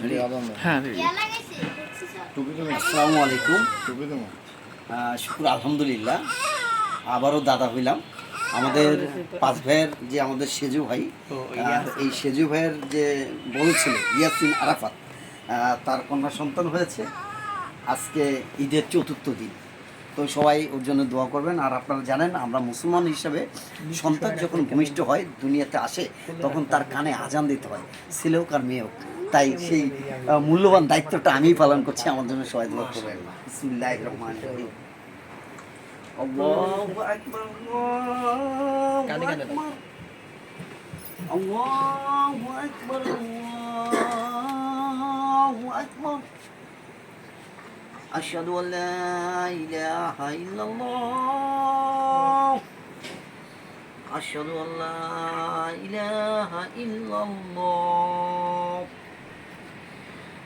হ্যাঁ আসসালামু আলাইকুম। শুক্র আলহামদুলিল্লাহ। আবারও দাদা হইলাম। আমাদের পাঁচ ভাইয়ের যে আমাদের সেজু ভাই এই সেজু ভাইয়ের যে বলেছিল ইয়াসিন আরাফাত তার কন্যা সন্তান হয়েছে। আজকে ঈদের চতুর্থ দিন। তো সবাই ওর জন্য দোয়া করবেন। আর আপনারা জানেন আমরা মুসলমান হিসাবে সন্তান যখন ভূমিষ্ঠ হয় দুনিয়াতে আসে তখন তার কানে আজান দিতে হয়। ছেলে হোক আর মেয়ে হোক তাই সেই মূল্যবান দায়িত্বটা আমিই পালন করছি, আমার জন্য সবাই দোয়া করবেন বিসমিল্লাহির রহমানির রহিম দাও। আল্লাহু আকবার আল্লাহু আকবার আশহাদু আল্লা ইলাহা ইল্লাল্লাহ আশহাদু আল্লা ইলাহা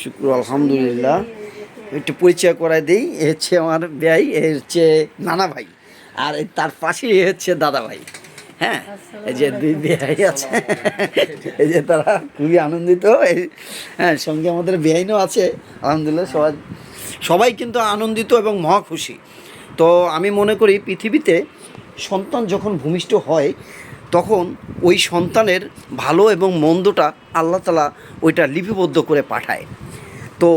শুক্র, আলহামদুলিল্লাহ। একটু পরিচয় করাই দেই হচ্ছে আমার এ হচ্ছে নানা ভাই, আর তার পাশেই এ হচ্ছে দাদা ভাই হ্যাঁ? যে দুই ভাই আছে, এই যে তারা খুবই আনন্দিত হ্যাঁ সঙ্গে আমাদের বেআইনও আছে, আলহামদুলিল্লাহ, সবাই সবাই কিন্তু আনন্দিত এবং মহা খুশি। তো আমি মনে করি পৃথিবীতে সন্তান যখন ভূমিষ্ঠ হয় তখন ওই সন্তানের ভালো এবং মন্দটা আল্লাহ তালা ওইটা লিপিবদ্ধ করে পাঠায়। তো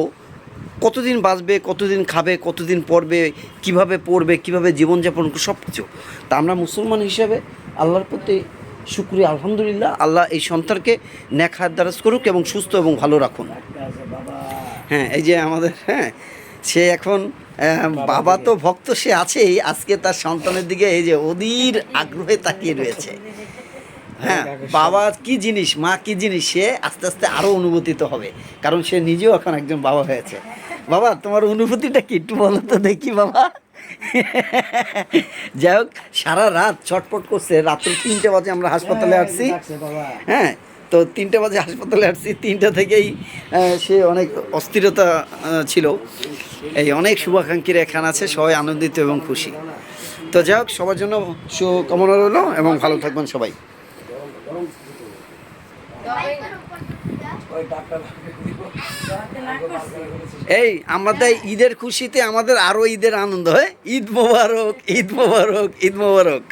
কতদিন বাঁচবে, কতদিন খাবে, কতদিন পড়বে, কীভাবে পড়বে, কীভাবে জীবনযাপন সব কিছু তা আমরা মুসলমান হিসাবে আল্লাহর প্রতি শুক্রিয়া, আলহামদুলিল্লাহ। আল্লাহ এই সন্তানকে নেখার দ্বারাজ করুক এবং সুস্থ এবং ভালো রাখুন। হ্যাঁ এই যে আমাদের হ্যাঁ সে এখন বাবা তো ভক্ত সে আছেই। আজকে তার সন্তানের দিকে এই যে অধীর আগ্রহে তাকিয়ে রয়েছে। হ্যাঁ বাবা কি জিনিস মা কি জিনিস সে আস্তে আস্তে আরও অনুভূতিত হবে। কারণ সে নিজেও এখন একজন বাবা হয়েছে। বাবা তোমার অনুভূতিটা কি একটু বলো তো দেখি বাবা। যাই হোক সারা রাত ছটপট করছে। রাত্র তিনটে বাজে আমরা হাসপাতালে আসছি। হ্যাঁ তো তিনটে বাজে হাসপাতালে আসছি। তিনটা থেকেই সে অনেক অস্থিরতা ছিল। এই অনেক শুভাকাঙ্ক্ষীরা এখানে আছে, সবাই আনন্দিত এবং খুশি। তো যাই হোক, সবার জন্য শুভকামনা রইল এবং ভালো থাকবেন সবাই। এই, আমাদের ঈদের খুশিতে আমাদের আরও ঈদের আনন্দ, হয়? ঈদ মোবারক ঈদ মোবারক ঈদ মোবারক।